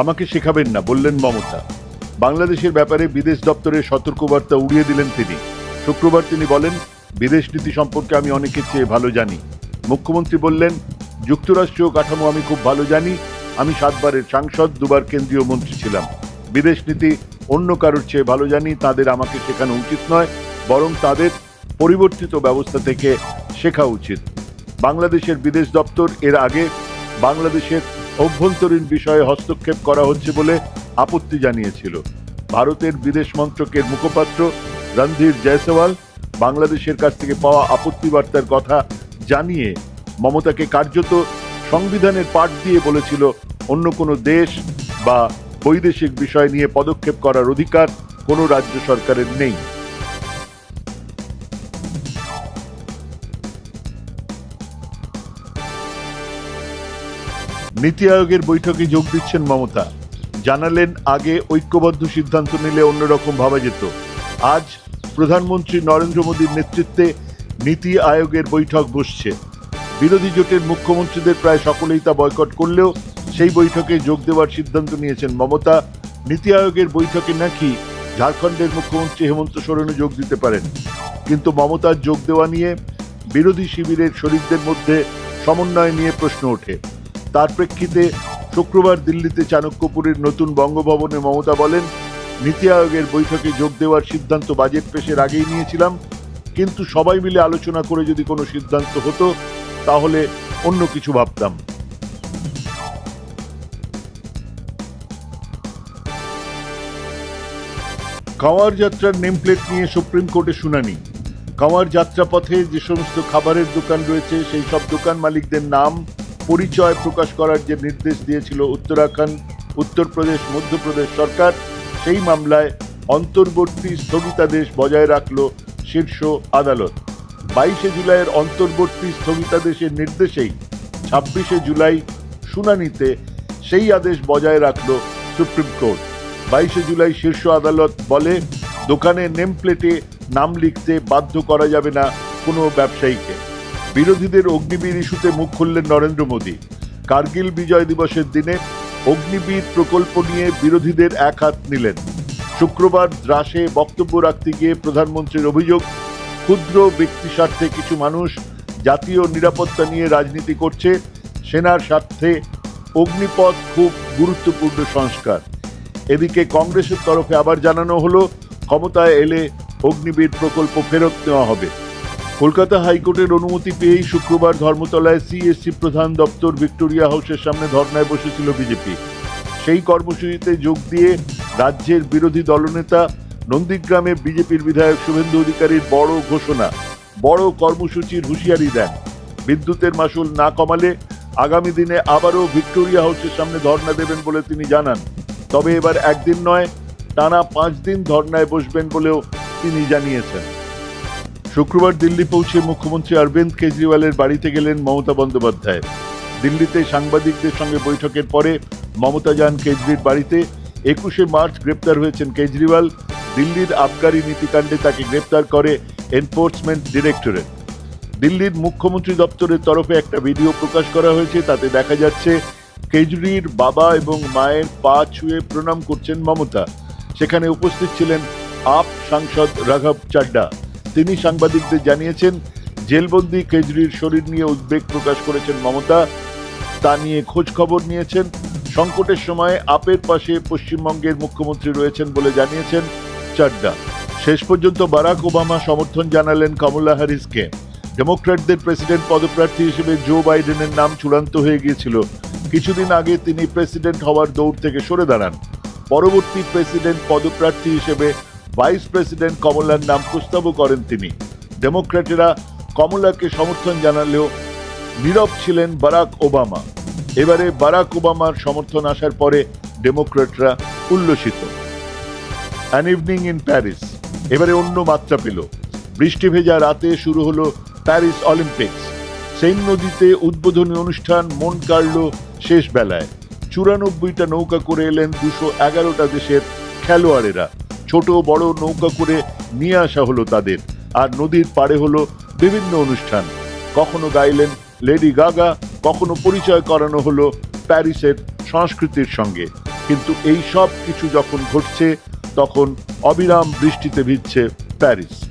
আমাকে শেখাবেন না, বললেন মমতা। বাংলাদেশের ব্যাপারে বিদেশ দপ্তরের সতর্কবার্তা উড়িয়ে দিলেন তিনি। শুক্রবার তিনি বলেন, বিদেশ নীতি সম্পর্কে আমি অনেকের চেয়ে ভালো জানি। মুখ্যমন্ত্রী বললেন, যুক্তরাষ্ট্রীয় কাঠামো আমি খুব ভালো জানি, আমি সাতবারের সাংসদ, দুবার কেন্দ্রীয় মন্ত্রী ছিলাম। বিদেশ নীতি অন্য কারোর চেয়ে ভালো জানি, তাদের আমাকে শেখানো উচিত নয়, বরং তাদের পরিবর্তিত ব্যবস্থা থেকে শেখা উচিত। বাংলাদেশের বিদেশ দপ্তর এর আগে বাংলাদেশের অভ্যন্তরীণ বিষয়ে হস্তক্ষেপ করা হচ্ছে বলে আপত্তি জানিয়েছিল। ভারতের বিদেশ মন্ত্রকের মুখপাত্র রণধীর জয়সওয়াল বাংলাদেশের কাছ থেকে পাওয়া আপত্তি বার্তার কথা জানিয়ে মমতাকে কার্যত সংবিধানের পাঠ দিয়ে বলেছিল, অন্য কোনো দেশ বা বৈদেশিক বিষয় নিয়ে পদক্ষেপ করার অধিকার কোনো রাজ্য সরকারের নেই। নীতি আয়োগের বৈঠকে যোগ দিচ্ছেন মমতা। জানালেন, আগে ঐক্যবদ্ধ সিদ্ধান্ত নিলে অন্যরকম ভাবা যেত। আজ প্রধানমন্ত্রী নরেন্দ্র মোদীর নেতৃত্বে নীতি আয়োগের বৈঠক বসছে। বিরোধী জোটের মুখ্যমন্ত্রীদের প্রায় সকলেই তা বয়কট করলেও সেই বৈঠকে যোগ দেওয়ার সিদ্ধান্ত নিয়েছেন মমতা। নীতি আয়োগের বৈঠকে নাকি ঝাড়খণ্ডের মুখ্যমন্ত্রী হেমন্ত সোরেনও যোগ দিতে পারেন। কিন্তু মমতার যোগ দেওয়া নিয়ে বিরোধী শিবিরের শরিকদের মধ্যে সমন্বয় নিয়ে প্রশ্ন ওঠে। তার প্রেক্ষিতে শুক্রবার দিল্লিতে চাণক্যপুরীর নতুন বঙ্গভবনে মমতা বলেন, নীতি আয়োগের বৈঠকে যোগ দেওয়ার সিদ্ধান্ত বাজেট পেশের আগেই নিয়েছিলাম, কিন্তু সবাই মিলে আলোচনা করে যদি কোনো সিদ্ধান্ত হতো, তাহলে অন্য কিছু ভাবতাম। কাওয়ার যাত্রার নেম প্লেট নিয়ে সুপ্রিম কোর্টে শুনানি। কাওয়ার যাত্রাপথে যে সমস্ত খাবারের দোকান রয়েছে, সেই সব দোকান মালিকদের নাম পরিচয় প্রকাশ করার যে নির্দেশ দিয়েছিল উত্তরাখণ্ড, উত্তরপ্রদেশ, মধ্যপ্রদেশ সরকার, সেই মামলায় অন্তর্বর্তী স্থগিতাদেশ বজায় রাখল শীর্ষ আদালত। বাইশে জুলাইয়ের অন্তর্বর্তী স্থগিতাদেশের নির্দেশেই ছাব্বিশে জুলাই শুনানিতে সেই আদেশ বজায় রাখল সুপ্রিম কোর্ট। বাইশে জুলাই শীর্ষ আদালত বলে দোকানে নেম প্লেটে নাম লিখতে বাধ্য করা যাবে না কোনো ব্যবসায়ীকে। বিরোধীদের অগ্নিবীর ইস্যুতে মুখ খুললেন নরেন্দ্র মোদী। কার্গিল বিজয় দিবসের দিনে অগ্নিবীর প্রকল্প নিয়ে বিরোধীদের এক হাত নিলেন। শুক্রবার দ্রাসে বক্তব্য রাখতে গিয়ে প্রধানমন্ত্রীর অভিযোগ, ক্ষুদ্র ব্যক্তি স্বার্থে কিছু মানুষ জাতীয় নিরাপত্তা নিয়ে রাজনীতি করছে, সেনার স্বার্থে অগ্নিপথ খুব গুরুত্বপূর্ণ সংস্কার। এদিকে কংগ্রেসের তরফে আবার জানানো হলো, ক্ষমতায় এলে অগ্নিবীর প্রকল্প ফেরত নেওয়া হবে। কলকাতা হাইকোর্টের অনুমতি পেয়েই শুক্রবার ধর্মতলায় সিএসসি প্রধান দপ্তর ভিক্টোরিয়া হাউসের সামনে ধর্নায় বসেছিল বিজেপি সেই কর্মসূচিতে যোগ দিয়ে রাজ্যের বিরোধী দলনেতা নন্দীগ্রামে বিজেপির বিধায়ক শুভেন্দু অধিকারীর বড় ঘোষণা, বড় কর্মসূচির হুঁশিয়ারি দেন। বিদ্যুতের মাসুল না কমালে আগামী দিনে আবারও ভিক্টোরিয়া হাউসের সামনে ধর্ণা দেবেন বলে তিনি জানান। তবে এবার একদিন নয়, টানা পাঁচ দিন ধর্নায় বসবেন বলেও তিনি জানিয়েছেন। শুক্রবার দিল্লি পৌঁছে মুখ্যমন্ত্রী অরবিন্দ কেজরিওয়ালের বাড়িতে গেলেন মমতা বন্দ্যোপাধ্যায়। দিল্লিতে সাংবাদিকদের সঙ্গে বৈঠকের পরে মমতা যান কেজরির বাড়িতে। একুশে মার্চ গ্রেপ্তার হয়েছেন কেজরিওয়াল। দিল্লির আবগারি নীতিকাণ্ডে তাকে গ্রেপ্তার করে এনফোর্সমেন্ট ডিরেক্টরেট। দিল্লির মুখ্যমন্ত্রী দপ্তরের তরফে একটা ভিডিও প্রকাশ করা হয়েছে, তাতে দেখা যাচ্ছে কেজরির বাবা এবং মায়ের পা ছুঁয়ে প্রণাম করছেন মমতা। সেখানে উপস্থিত ছিলেন আপ সাংসদ রাঘব চাড্ডা। তিনি সাংবাদিকদের জানিয়েছেন, জেলবন্দি কেজরির শরীর নিয়ে উদ্বেগ প্রকাশ করেছেন মমতা। তা নিয়ে খোঁজ খবর নিয়েছেন। সংকটের সময় আপের পাশে পশ্চিমবঙ্গের মুখ্যমন্ত্রী রয়েছেন বলে জানিয়েছেন চাড্ডা। শেষ পর্যন্ত বারাক ওবামা সমর্থন জানালেন কমলা হ্যারিসকে ডেমোক্র্যাটদের প্রেসিডেন্ট পদপ্রার্থী হিসেবে জো বাইডেনের নাম চূড়ান্ত হয়ে গিয়েছিল। কিছুদিন আগে তিনি প্রেসিডেন্ট হওয়ার দৌড় থেকে সরে দাঁড়ান। পরবর্তী প্রেসিডেন্ট পদপ্রার্থী হিসেবে ভাইস প্রেসিডেন্ট কমলার নাম প্রস্তাবও করেন তিনি। ডেমোক্র্যাটেরা কমলাকে সমর্থন জানালেও নীরব ছিলেন বারাক ওবামা। এবারে বারাক ওবামার সমর্থন আসার পরে ডেমোক্র্যাটরা উল্লসিত। অ্যান ইভিনিং ইন প্যারিস এবারে অন্য মাত্রা পেল। বৃষ্টি ভেজা রাতে শুরু হলো প্যারিস অলিম্পিক্স। সেন নদীতে উদ্বোধনী অনুষ্ঠান মন কাড়ল শেষ বেলায় চুরানব্বইটা নৌকা করে এলেন দুশো এগারোটা দেশের খেলোয়াড়েরা। ছোট বড় নৌকা করে নিয়ে আসা হলো তাদের। আর নদীর পাড়ে হলো বিভিন্ন অনুষ্ঠান। কখনো গাইলেন লেডি গাগা, কখনো পরিচয় করানো হলো প্যারিসের সংস্কৃতির সঙ্গে। কিন্তু এই সব কিছু যখন ঘটছে, তখন অবিরাম বৃষ্টিতে ভিজছে প্যারিস।